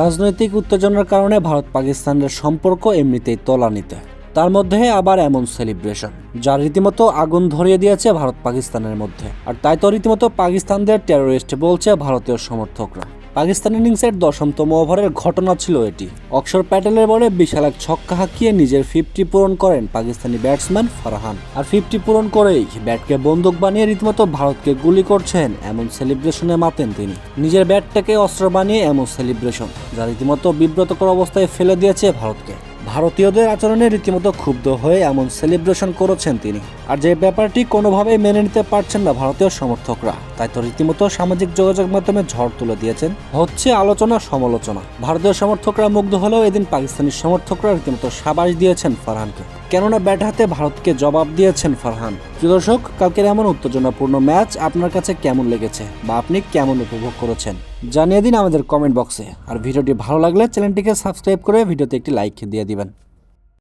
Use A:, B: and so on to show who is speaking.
A: রাজনৈতিক উত্তেজনার কারণে ভারত পাকিস্তানের সম্পর্ক এমনিতেই তলানিতে। তার মধ্যে আবার এমন সেলিব্রেশন যার রীতিমতো আগুন ধরিয়ে দিয়েছে ভারত পাকিস্তানের মধ্যে। আর তাই তো রীতিমতো পাকিস্তানদের টেরোরিস্ট বলছে ভারতীয় সমর্থকরা। পাকিস্তান ইনিংসের দশমতম ওভারের ঘটনা ছিল এটি। অক্ষর প্যাটেলের বলে বিশাল এক ছক্কা হাঁকিয়ে নিজের ফিফটি পূরণ করেন পাকিস্তানি ব্যাটসম্যান ফারহান। আর ফিফটি পূরণ করেই ব্যাটকে বন্দুক বানিয়ে রীতিমতো ভারতকে গুলি করছেন এমন সেলিব্রেশনে মাতেন তিনি। নিজের ব্যাটটাকে অস্ত্র বানিয়ে এমন সেলিব্রেশন, যা রীতিমতো বিব্রতকর অবস্থায় ফেলে দিয়েছে ভারতকে। ভারতীয়দের আচরণে রীতিমতো ক্ষুব্ধ হয়ে এমন সেলিব্রেশন করেছেন তিনি। আর যে ব্যাপারটি কোনোভাবেই মেনে নিতে পারছেন না ভারতীয় সমর্থকরা, তাই তো রীতিমতো সামাজিক যোগাযোগ মাধ্যমে ঝড় তুলে দিয়েছেন। হচ্ছে আলোচনা সমালোচনা। ভারতীয় সমর্থকরা মুগ্ধ হলেও এদিন পাকিস্তানি সমর্থকরা রীতিমতো সাবাস দিয়েছেন ফারহানকে। কেননা ব্যাট হাতে ভারতকে জবাব দিয়েছেন ফারহান। প্রিয় দর্শক, কালকের এমন উত্তেজনাপূর্ণ ম্যাচ আপনার কাছে কেমন লেগেছে বা আপনি কেমন উপভোগ করেছেন জানিয়ে দিন আমাদের কমেন্ট বক্সে। আর ভিডিওটি ভালো লাগলে চ্যানেলটিকে সাবস্ক্রাইব করে ভিডিওতে একটি লাইক দিয়ে দিবেন।